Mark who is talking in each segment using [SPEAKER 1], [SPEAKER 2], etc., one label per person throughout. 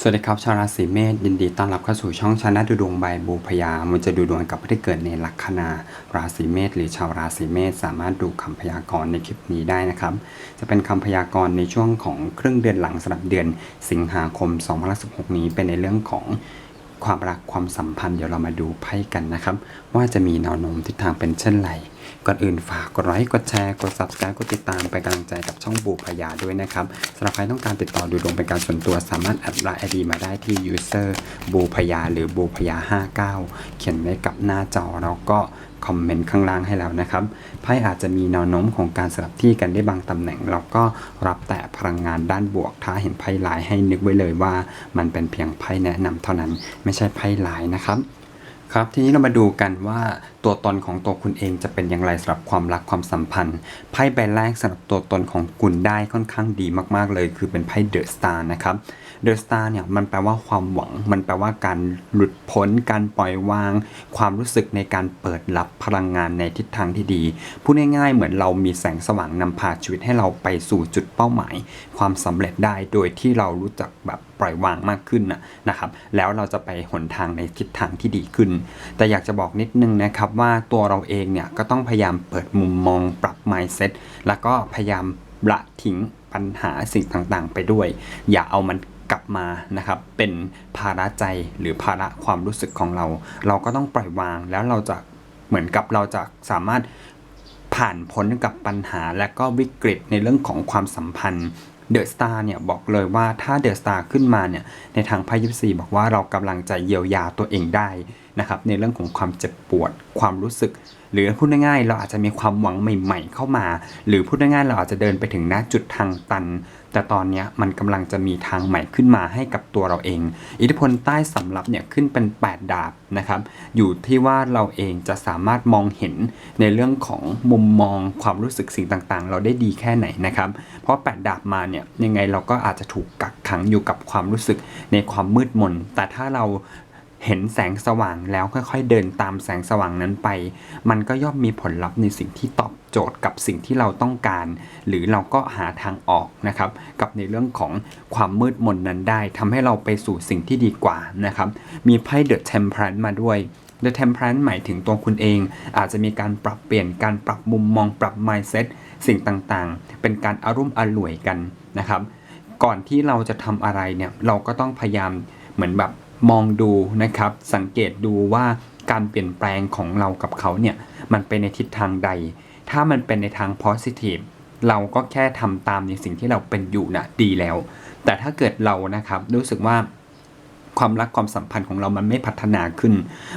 [SPEAKER 1] สวัสดีครับชาวราศีเมษยินดีต้อนรับเข้าสู่ช่องชาแนลดูดวงใบบูพยามันจะดูดวงกับผู้ที่เกิดในลัคนาราศีเมษหรือชาวราศีเมษสามารถดูคำพยากรณ์ในคลิปนี้ได้นะครับ จะเป็นคำพยากรณ์ในช่วงของครึ่งเดือนหลังสำหรับเดือนสิงหาคม2016นี้เป็นในเรื่องของความรักความสัมพันธ์เดี๋ยวเรามาดูไพ่กันนะครับ ว่าจะมีแนวโน้มทิศทางเป็นเช่นไร ก่อนอื่นฝากกดไลค์ กดแชร์ กด subscribe กดติดตามเป็นกำลังใจกับช่องบูพยาด้วยนะครับสำหรับใครต้องการติดต่อดูดวงเป็นการส่วนตัวสามารถแอดไลน์ไอดีมาได้ที่ user บูพยาหรือบูพยา 59 เขียนไว้กับหน้าจอแล้วก็คอมเมนต์ข้างล่างให้แล้วนะครับ ไพ่อาจจะมีแนวโน้มของการสลับที่กันได้บางตำแหน่ง แล้วก็รับแต่พลังงานด้านบวก ถ้าเห็นไพ่ลายให้นึกไว้เลยว่า มันเป็นเพียงไพ่แนะนำเท่านั้น ไม่ใช่ไพ่ลายนะครับ ครับ ทีนี้เรามาดูกันว่าตัวตนของตัวคุณเองจะเป็นอย่างไรสำหรับความรักความสัมพันธ์ไพ่ใบแรกสำหรับตัวตนของคุณได้ค่อนข้างดีมากๆเลย คือเป็นไพ่เดอะสตาร์นะครับเดอะสตาร์เนี่ยมันแปลว่าความหวัง มันแปลว่าการหลุดพ้น การปล่อยวาง ความรู้สึกในการเปิดรับพลังงานในทิศทางที่ดีพูดง่ายๆ เหมือนเรามีแสงสว่างนำพาชีวิตให้เราไปสู่จุดเป้าหมาย ความสำเร็จได้โดยที่เรารู้จักแบบปล่อยวางมากขึ้นนะนะครับ แล้วเราจะไปหนทางในทิศทางที่ดีขึ้น แต่อยากจะบอกนิดนึงนะครับว่าตัวเราเองเนี่ยก็ต้องพยายามเปิดมุมมองปรับ mindset แล้วก็พยายามละทิ้งปัญหาสิ่งต่างๆ ไปด้วย อย่าเอามันกลับมานะครับเป็นภาระใจหรือภาระความรู้สึกของเรา เราก็ต้องปล่อยวางแล้วเราจะเหมือนกับเราจะสามารถผ่านพ้นกับปัญหาและก็วิกฤตในเรื่องของความสัมพันธ์ เดอะสตาร์เนี่ยบอกเลยว่าถ้าเดอะสตาร์ขึ้นมาเนี่ยในทางไพ่ยิปซีบอกว่าเรากำลังจะเยียวยาตัวเองได้นะครับในเรื่องของความเจ็บปวดความรู้สึก หรือพูดง่ายๆเราอาจจะมีความหวังใหม่ ๆ เข้ามา หรือพูดง่ายๆเราอาจจะเดินไปถึงณจุดทางตัน แต่ตอนนี้มันกำลังจะมีทางใหม่ขึ้นมาให้กับตัวเราเอง อิทธิพลใต้สำรับเนี่ยขึ้นเป็น 8 ดาบนะครับอยู่ที่ว่าเราเองจะสามารถมองเห็นในเรื่องของมุมมองความรู้สึกสิ่งต่างๆ เราได้ดีแค่ไหนนะครับเพราะ 8 ดาบมาเนี่ยยังไงเราก็อาจจะถูกกักขังอยู่กับความรู้สึกในความมืดมน แต่ถ้าเรา เห็นแสงสว่างแล้วค่อยๆ เดินตามแสงสว่างนั้นไป มันก็ย่อมมีผลลัพธ์ในสิ่งที่ตอบโจทย์กับสิ่งที่เราต้องการ หรือเราก็หาทางออกนะครับกับในเรื่องของความมืดมนนั้นได้ทำให้เราไปสู่สิ่งที่ดีกว่านะครับมีไพ่เดอะเทมเพลนมาด้วย The Temperance หมายถึงตัวคุณเอง อาจจะมีการปรับเปลี่ยนการปรับมุมมองปรับ mindset สิ่งต่างๆ เป็นการอารุ่มอร่วยกันนะครับ ก่อนที่เราจะทำอะไรเนี่ยเราก็ต้องพยายามเหมือนแบบ มองดูนะครับ สังเกตดูว่าการเปลี่ยนแปลงของเรากับเขาเนี่ย มันเป็นในทิศทางใด ถ้ามันเป็นในทาง positive เราก็แค่ทำตามในสิ่งที่เราเป็นอยู่นะดีแล้ว แต่ถ้าเกิดเรานะครับรู้สึกว่าความรักความสัมพันธ์ของเรามันไม่พัฒนาขึ้น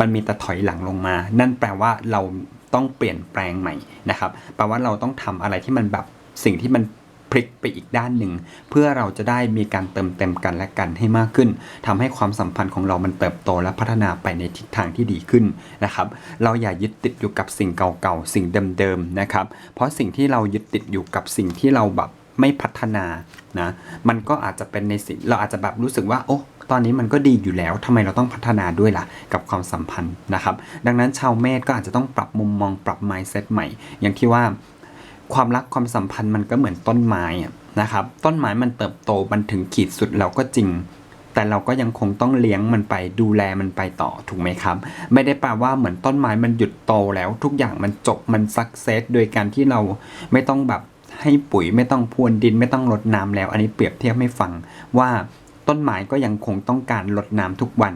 [SPEAKER 1] มันมีแต่ถอยหลังลงมา นั่นแปลว่าเราต้องเปลี่ยนแปลงใหม่นะครับ แปลว่าเราต้องทำอะไรที่มันแบบสิ่งที่มัน พลิกไปอีกด้านหนึ่ง เพื่อเราจะได้มีการเติมเต็มกันและกันให้มากขึ้นทำให้ความสัมพันธ์ของเรามันเติบโตและพัฒนาไปในทิศทางที่ดีขึ้นนะครับ เราอย่ายึดติดอยู่กับสิ่งเก่าๆสิ่งเดิมๆนะครับ เพราะสิ่งที่เรายึดติดอยู่กับสิ่งที่เราแบบไม่พัฒนานะมันก็อาจจะเป็นในสิ่งเราอาจจะแบบรู้สึกว่าโอ้ตอนนี้มันก็ดีอยู่แล้วทำไมเราต้องพัฒนาด้วยล่ะ กับความสัมพันธ์นะครับ ดังนั้นชาวเมษก็อาจจะต้องปรับมุมมองปรับ mindset ใหม่ อย่างที่ว่า ความรักความสัมพันธ์มันก็เหมือนต้นไม้นะครับ ต้นไม้มันเติบโตมันถึงขีดสุดแล้วก็จริง แต่เราก็ยังคงต้องเลี้ยงมันไปดูแลมันไปต่อถูกไหมครับ ไม่ได้แปลว่าเหมือนต้นไม้มันหยุดโตแล้ว ทุกอย่างมันจบมันสักเซสโดยการที่เราไม่ต้องแบบให้ปุ๋ยไม่ต้องพรวนดินไม่ต้องรดน้ำแล้ว อันนี้เปรียบเทียบให้ฟังว่า ต้นไม้ก็ยังคงต้องการรดน้ำทุกวัน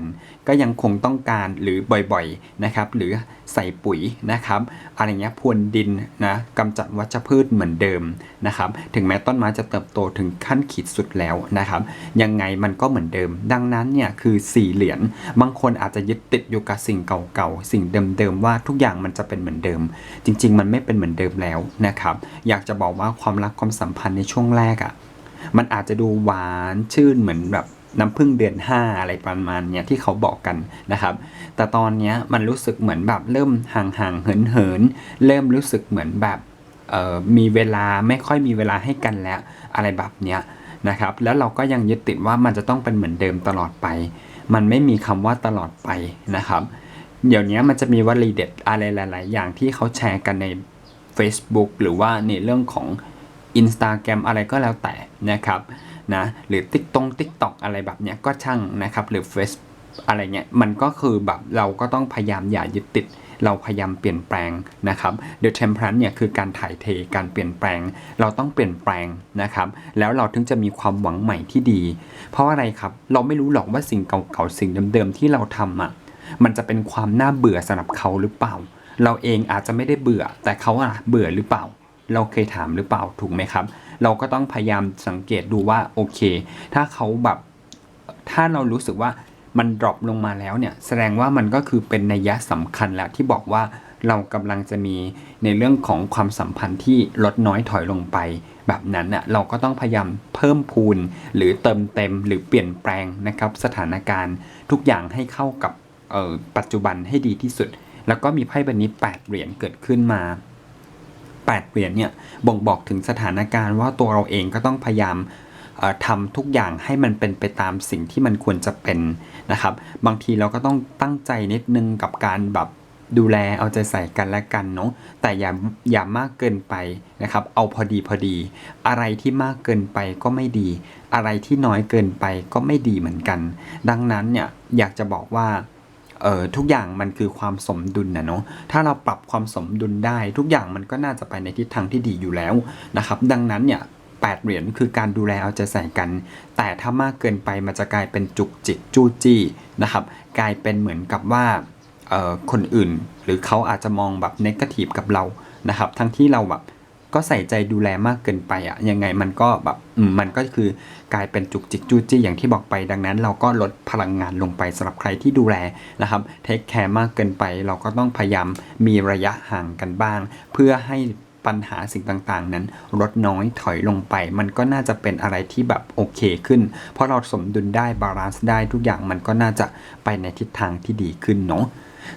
[SPEAKER 1] ก็ยังคงต้องการหรือบ่อยๆนะครับหรือใส่ปุ๋ยนะครับอะไรเงี้ยพรวนดินนะกำจัดวัชพืชเหมือนเดิมนะครับถึงแม้ต้นไม้จะเติบโตถึงขั้นขีดสุดแล้วนะครับยังไงมันก็เหมือนเดิม ดังนั้นเนี่ยคือสี่เหรียญบางคนอาจจะยึดติดอยู่กับสิ่งเก่าๆสิ่งเดิมๆว่าทุกอย่างมันจะเป็นเหมือนเดิม จริง ๆ มันไม่เป็นเหมือนเดิมแล้วนะครับอยากจะบอกว่าความรักความสัมพันธ์ในช่วงแรกอะ่ะ มันอาจจะดูหวานชื่นเหมือนแบบน้ำพึ่งเดือน 5 อะไรประมาณเนี้ยที่เขาบอกกันนะครับ แต่ตอนเนี้ยมันรู้สึกเหมือนแบบเริ่มห่างห่างเหินเหินเริ่มรู้สึกเหมือนแบบเอ่อมีเวลาไม่ค่อยมีเวลาให้กันแล้วอะไรแบบเนี้ยนะครับ แล้วเราก็ยังยึดติดว่ามันจะต้องเป็นเหมือนเดิมตลอดไป มันไม่มีคำว่าตลอดไปนะครับ เดี๋ยวนี้มันจะมีวลีเด็ดอะไรหลาย ๆ อย่างที่เขาแชร์กันใน Facebook หรือว่าในเรื่องของ Instagram อะไรก็แล้วแต่นะครับนะหรือติ๊กตงติ๊กตอกอะไรแบบเนี้ยก็ช่างนะครับหรือเฟซอะไรเงี้ยมันก็คือแบบเราก็ต้องพยายามอย่ายึดติด เราพยายามเปลี่ยนแปลงนะครับ The Temperance เนี่ยคือการถ่ายเทการเปลี่ยนแปลง เราต้องเปลี่ยนแปลงนะครับ แล้วเราถึงจะมีความหวังใหม่ที่ดี เพราะอะไรครับเราไม่รู้หรอกว่าสิ่งเก่าๆสิ่งเดิมๆที่เราทำอะมันจะเป็นความน่าเบื่อสำหรับเขาหรือเปล่า เราเองอาจจะไม่ได้เบื่อแต่เขาอะเบื่อหรือเปล่า เราเคยถามหรือเปล่าถูกไหมครับ เราก็ต้องพยายามสังเกตดูว่าโอเค ถ้าเขาแบบถ้าเรารู้สึกว่ามันดรอปลงมาแล้วเนี่ยแสดงว่ามันก็คือเป็นนัยยะสำคัญแล้วที่บอกว่าเรากำลังจะมีในเรื่องของความสัมพันธ์ที่ลดน้อยถอยลงไป แบบนั้นน่ะเราก็ต้องพยายามเพิ่มพูนหรือเติมเต็มหรือเปลี่ยนแปลงนะครับ สถานการณ์ทุกอย่างให้เข้ากับออปัจจุบันให้ดีที่สุด แล้วก็มีไพ่ใบนี้ 8 เหรียญเกิดขึ้นมา 8 เหรียญเนี่ยบ่งบอกถึงสถานการณ์ว่าตัวเราเองก็ต้องพยายามเอ่อทำทุกอย่างให้มันเป็นไปตามสิ่งที่มันควรจะเป็นนะครับ บางทีเราก็ต้องตั้งใจนิดนึงกับการแบบดูแลเอาใจใส่กันและกันเนาะแต่อย่าอย่ามากเกินไปนะครับ เอาพอดีพอดี อะไรที่มากเกินไปก็ไม่ดี อะไรที่น้อยเกินไปก็ไม่ดีเหมือนกัน ดังนั้นเนี่ยอยากจะบอกว่า เอ่อทุกอย่างมันคือความสมดุลนะเนาะถ้าเราปรับความสมดุลได้ ทุกอย่างมันก็น่าจะไปในทิศทางที่ดีอยู่แล้วนะครับดังนั้นเนี่ยแปดเหรียญคือการดูแลเอาใจใส่กัน แต่ถ้ามากเกินไปมันจะกลายเป็นจุกจิกจู้จี้นะครับกลายเป็นเหมือนกับว่าเอ่อคนอื่น หรือเขาอาจจะมองแบบเนกาทีฟกับเรานะครับทั้งที่เราแบบ ก็ใส่ใจดูแลมากเกินไปอะยังไงมันก็แบบมันก็คือกลายเป็นจุกจิกจู้จี้อย่างที่บอกไปดังนั้น เราก็ลดพลังงานลงไปสำหรับใครที่ดูแลนะครับเทคแคร์มากเกินไป เราก็ต้องพยายามมีระยะห่างกันบ้าง เพื่อให้ปัญหาสิ่งต่างๆ นั้นลดน้อยถอยลงไป มันก็น่าจะเป็นอะไรที่แบบโอเคขึ้น เพราะเราสมดุลได้บาลานซ์ได้ทุกอย่างมันก็น่าจะไปในทิศทางที่ดีขึ้นเนาะ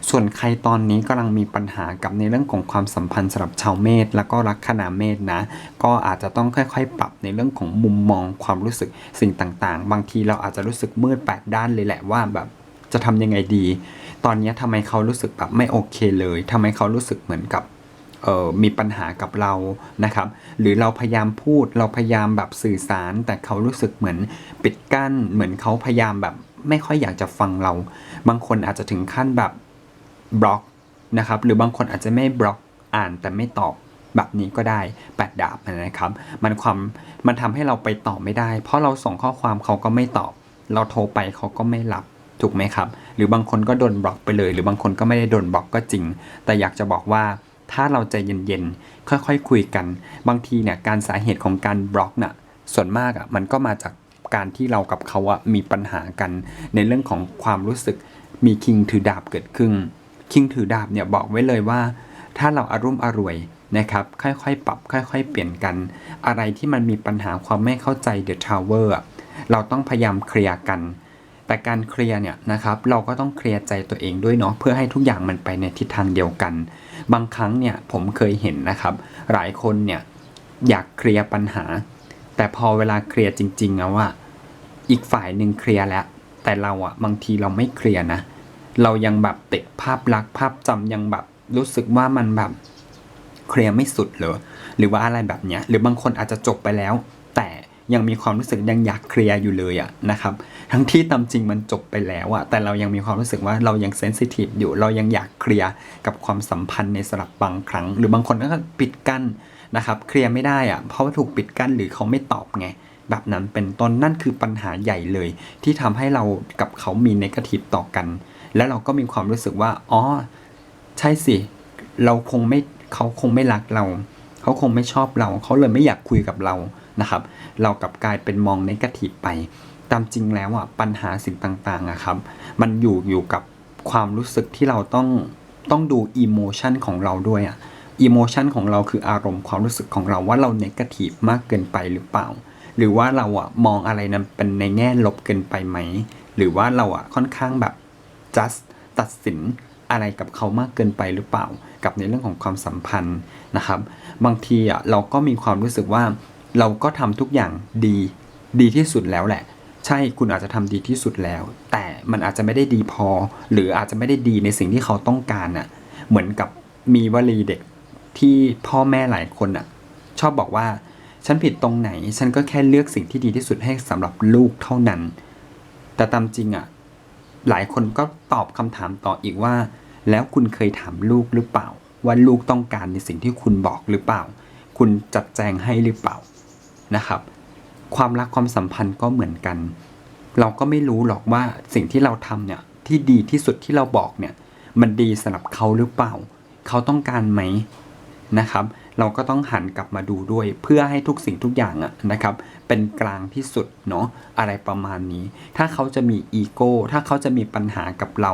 [SPEAKER 1] ส่วนใครตอนนี้กำลังมีปัญหากับในเรื่องของความสัมพันธ์สำหรับชาวเมษแล้วก็ลัคนาเมษนะ ก็อาจจะต้องค่อยๆ ปรับในเรื่องของมุมมองความรู้สึกสิ่งต่างๆ บางทีเราอาจจะรู้สึกมืดแปดด้านเลยแหละว่าแบบจะทำยังไงดี ตอนนี้ทำไมเขารู้สึกแบบไม่โอเคเลยทำไมเขารู้สึกเหมือนกับเอ่อมีปัญหากับเรา นะครับ หรือเราพยายามพูด เราพยายามแบบสื่อสาร แต่เขารู้สึกเหมือนปิดกั้น เหมือนเขาพยายามแบบไม่ค่อยอยากจะฟังเรา บางคนอาจจะถึงขั้นแบบ บล็อกนะครับหรือบางคนอาจจะไม่บล็อกอ่านแต่ไม่ตอบแบบนี้ก็ได้แปดดาบนะครับ มันความมันทำให้เราไปต่อไม่ได้ เพราะเราส่งข้อความเขาก็ไม่ตอบ เราโทรไปเขาก็ไม่รับถูกไหมครับ หรือบางคนก็โดนบล็อกไปเลย หรือบางคนก็ไม่ได้โดนบล็อกก็จริง แต่อยากจะบอกว่าถ้าเราใจเย็นๆ ค่อยๆคุยกัน บางทีเนี่ยการสาเหตุของการบล็อกน่ะส่วนมากอะมันก็มาจากการที่เรากับเขาอะมีปัญหากันในเรื่องของความรู้สึกมีคิงถือดาบเกิดขึ้น คิงถือดาบเนี่ยบอกไว้เลยว่า ถ้าเราอารุ่มอร่วยนะครับ ค่อยๆ ปรับ ค่อย ๆ เปลี่ยนกัน อะไรที่มันมีปัญหาความไม่เข้าใจเดอะทาวเวอร์เราต้องพยายามเคลียร์กัน แต่การเคลียร์เนี่ยนะครับ เราก็ต้องเคลียร์ใจตัวเองด้วยเนาะเพื่อให้ทุกอย่างมันไปในทิศทางเดียวกัน บางครั้งเนี่ยผมเคยเห็นนะครับ หลายคนเนี่ยอยากเคลียร์ปัญหา แต่พอเวลาเคลียร์จริงๆแล้วอะอีกฝ่ายหนึ่งเคลียร์แล้ว แต่เราอะบางทีเราไม่เคลียร์นะ เรายังแบบติดภาพลักษณ์ภาพจำยังแบบรู้สึกว่ามันแบบเคลียร์ไม่สุดเลยหรือว่าอะไรแบบเนี้ย หรือบางคนอาจจะจบไปแล้ว แต่ยังมีความรู้สึกยังอยากเคลียร์อยู่เลยอะนะครับ ทั้งที่ตามจริงมันจบไปแล้วอะแต่เรายังมีความรู้สึกว่าเรายังเซนซิทีฟอยู่ เรายังอยากเคลียร์กับความสัมพันธ์ในสลับบางครั้ง หรือบางคนก็ปิดกั้นนะครับ เคลียร์ไม่ได้อะเพราะว่าถูกปิดกั้นหรือเขาไม่ตอบไงแบบนั้นเป็นต้นนั่นคือปัญหาใหญ่เลย ที่ทำให้เรากับเขามีเนกาทีฟต่อกัน แล้วเราก็มีความรู้สึกว่าอ๋อใช่สิ เราคงไม่เขาคงไม่รักเรา เขาคงไม่ชอบเรา เขาเลยไม่อยากคุยกับเรานะครับ เรากลับกลายเป็นมองในกาทีฟไป ตามจริงแล้วอะปัญหาสิ่งต่างๆอะครับ มันอยู่อยู่กับความรู้สึกที่เราต้องต้องดูอิโมชันของเราด้วยอะอิโมชันของเราคืออารมณ์ความรู้สึกของเราว่าเราเนกาทีฟมากเกินไปหรือเปล่า หรือว่าเราอะมองอะไรนั้นเป็นในแง่ลบเกินไปไหม หรือว่าเราอะค่อนข้างแบบ just ตัดสินอะไรกับเขามากเกินไปหรือเปล่า กับในเรื่องของความสัมพันธ์นะครับ บางทีอะเราก็มีความรู้สึกว่า เราก็ทำทุกอย่างดีดีที่สุดแล้วแหละ ใช่คุณอาจจะทำดีที่สุดแล้ว แต่มันอาจจะไม่ได้ดีพอ หรืออาจจะไม่ได้ดีในสิ่งที่เขาต้องการอะเหมือนกับมีวลีเด็กที่พ่อแม่หลายคนอะชอบบอกว่าฉันผิดตรงไหน ฉันก็แค่เลือกสิ่งที่ดีที่สุดให้สำหรับลูกเท่านั้น แต่ตามจริงอะ หลายคนก็ตอบคำถามต่ออีกว่า แล้วคุณเคยถามลูกหรือเปล่า ว่าลูกต้องการในสิ่งที่คุณบอกหรือเปล่า คุณจัดแจงให้หรือเปล่านะครับ ความรักความสัมพันธ์ก็เหมือนกัน เราก็ไม่รู้หรอกว่าสิ่งที่เราทำเนี่ยที่ดีที่สุดที่เราบอกเนี่ยมันดีสำหรับเขาหรือเปล่า เขาต้องการไหมนะครับ เราก็ต้องหันกลับมาดูด้วย เพื่อให้ทุกสิ่งทุกอย่างอะนะครับเป็นกลางที่สุดเนาะอะไรประมาณนี้ ถ้าเขาจะมีอีโก้ถ้าเขาจะมีปัญหากับเรา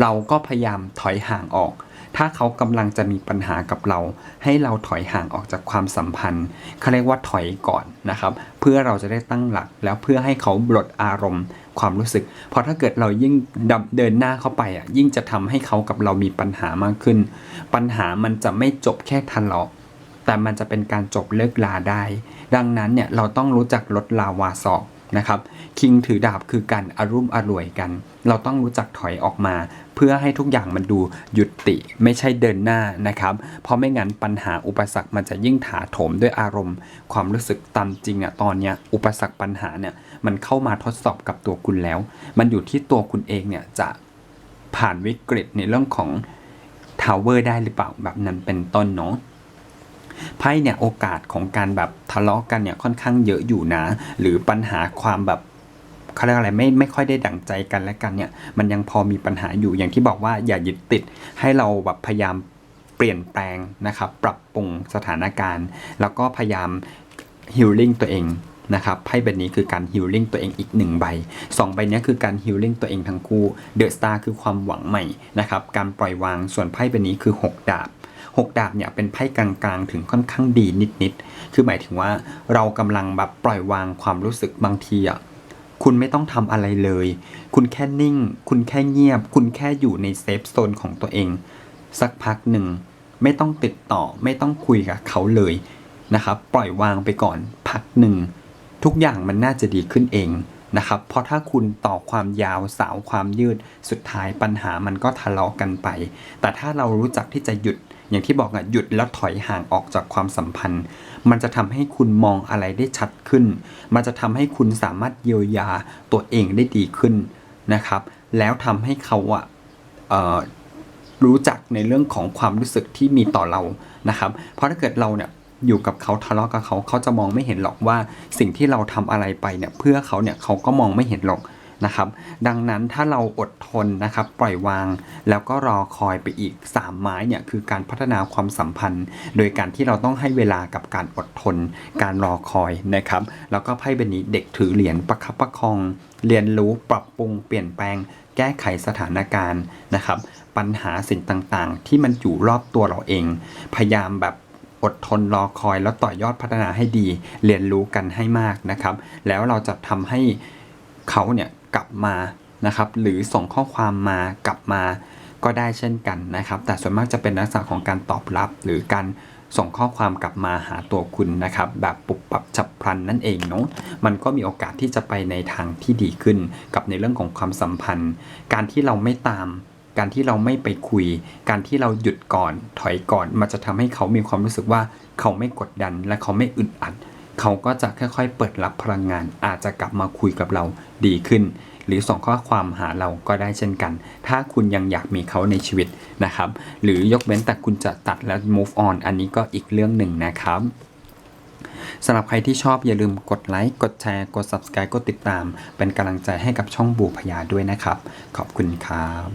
[SPEAKER 1] เราก็พยายามถอยห่างออก ถ้าเขากำลังจะมีปัญหากับเรา ให้เราถอยห่างออกจากความสัมพันธ์เขาเรียกว่าถอยก่อนนะครับ เพื่อเราจะได้ตั้งหลัก แล้วเพื่อให้เขาลดอารมณ์ความรู้สึก เพราะถ้าเกิดเรายิ่งดเดินหน้าเข้าไปอะยิ่งจะทำให้เขากับเรามีปัญหามากขึ้น ปัญหามันจะไม่จบแค่ทะเลาะ แต่มันจะเป็นการจบเลิกลาได้ ดังนั้นเนี่ยเราต้องรู้จักลดลาวาศอกนะครับคิงถือดาบคือการอารุ่มอร่วยกัน เราต้องรู้จักถอยออกมา เพื่อให้ทุกอย่างมันดูหยุดติไม่ใช่เดินหน้านะครับ เพราะไม่งั้นปัญหาอุปสรรคมันจะยิ่งถาโถมด้วยอารมณ์ ความรู้สึกตามจริงอะตอนเนี้ยอุปสรรคปัญหาเนี่ยมันเข้ามาทดสอบกับตัวคุณแล้ว มันอยู่ที่ตัวคุณเองเนี่ยจะผ่านวิกฤตในเรื่องของทาวเวอร์ได้หรือเปล่าแบบนั้นเป็นต้นเนาะ ไพ่เนี่ยโอกาสของการแบบทะเลาะกันเนี่ยค่อนข้างเยอะอยู่นะ หรือปัญหาความแบบเขาเรียกอะไรไม่ไม่ค่อยได้ดั่งใจกันและกันเนี่ย มันยังพอมีปัญหาอยู่อย่างที่บอกว่าอย่ายึดติดให้เราแบบพยายามเปลี่ยนแปลงนะครับ ปรับปรุงสถานการณ์ แล้วก็พยายามฮิลลิ่งตัวเองนะครับไพ่ใบนี้คือการฮิลลิ่งตัวเองอีกหนึ่งใบสองใบนี้คือการฮิลลิ่งตัวเองทั้งคู่เดอะสตาร์คือความหวังใหม่นะครับการปล่อยวางส่วนไพ่ใบนี้คือหกดาบ หกดาบเนี่ยเป็นไพ่กลางๆ ถึงค่อนข้างดีนิดๆ คือหมายถึงว่าเรากำลังแบบปล่อยวางความรู้สึกบางทีอะคุณไม่ต้องทำอะไรเลย คุณแค่นิ่ง คุณแค่เงียบ คุณแค่อยู่ในเซฟโซนของตัวเอง สักพักหนึ่ง ไม่ต้องติดต่อไม่ต้องคุยกับเขาเลยนะครับปล่อยวางไปก่อนพักหนึ่ง ทุกอย่างมันน่าจะดีขึ้นเองนะครับ เพราะถ้าคุณต่อความยาวสาวความยืดสุดท้ายปัญหามันก็ทะเลาะกันไป แต่ถ้าเรารู้จักที่จะหยุด อย่างที่บอกอะหยุดแล้วถอยห่างออกจากความสัมพันธ์ มันจะทำให้คุณมองอะไรได้ชัดขึ้น มันจะทำให้คุณสามารถเยียวยาตัวเองได้ดีขึ้นนะครับ แล้วทำให้เขาอะรู้จักในเรื่องของความรู้สึกที่มีต่อเรานะครับ เพราะถ้าเกิดเราเนี่ยอยู่กับเขาทะเลาะกับเขาเขาจะมองไม่เห็นหรอกว่าสิ่งที่เราทำอะไรไปเนี่ยเพื่อเขาเนี่ยเขาก็มองไม่เห็นหรอก นะครับ ดังนั้นถ้าเราอดทนนะครับปล่อยวาง แล้วก็รอคอยไปอีก 3 ไม้เนี่ยคือการพัฒนาความสัมพันธ์ โดยการที่เราต้องให้เวลากับการอดทน การรอคอยนะครับ แล้วก็ไพ่ใบนี้เด็กถือเหรียญประคับประคอง เรียนรู้ปรับปรุงเปลี่ยนแปลง แก้ไขสถานการณ์นะครับ ปัญหาสิ่งต่างๆ ที่มันอยู่รอบตัวเราเอง พยายามแบบอดทนรอคอยแล้วต่อยอดพัฒนาให้ดี เรียนรู้กันให้มากนะครับ แล้วเราจะทำให้เขาเนี่ย กลับมานะครับ หรือส่งข้อความมากลับมาก็ได้เช่นกันนะครับ แต่ส่วนมากจะเป็นลักษณะของการตอบรับ หรือการส่งข้อความกลับมาหาตัวคุณนะครับ แบบปุบปับฉับพลันนั่นเองเนาะมันก็มีโอกาสที่จะไปในทางที่ดีขึ้นกับในเรื่องของความสัมพันธ์ การที่เราไม่ตาม การที่เราไม่ไปคุย การที่เราหยุดก่อนถอยก่อน มันจะทำให้เขามีความรู้สึกว่าเขาไม่กดดันและเขาไม่อึดอัด เขาก็จะค่อยๆ เปิดรับพลังงาน อาจจะกลับมาคุยกับเราดีขึ้น หรือส่งข้อความหาเราก็ได้เช่นกัน ถ้าคุณยังอยากมีเขาในชีวิตนะครับ หรือยกเว้นแต่คุณจะตัดและ move on อันนี้ก็อีกเรื่องหนึ่งนะครับสำหรับใครที่ชอบอย่าลืมกดไลค์กดแชร์ กด subscribe กดติดตาม เป็นกำลังใจให้กับช่องบูพยาด้วยนะครับ ขอบคุณครับ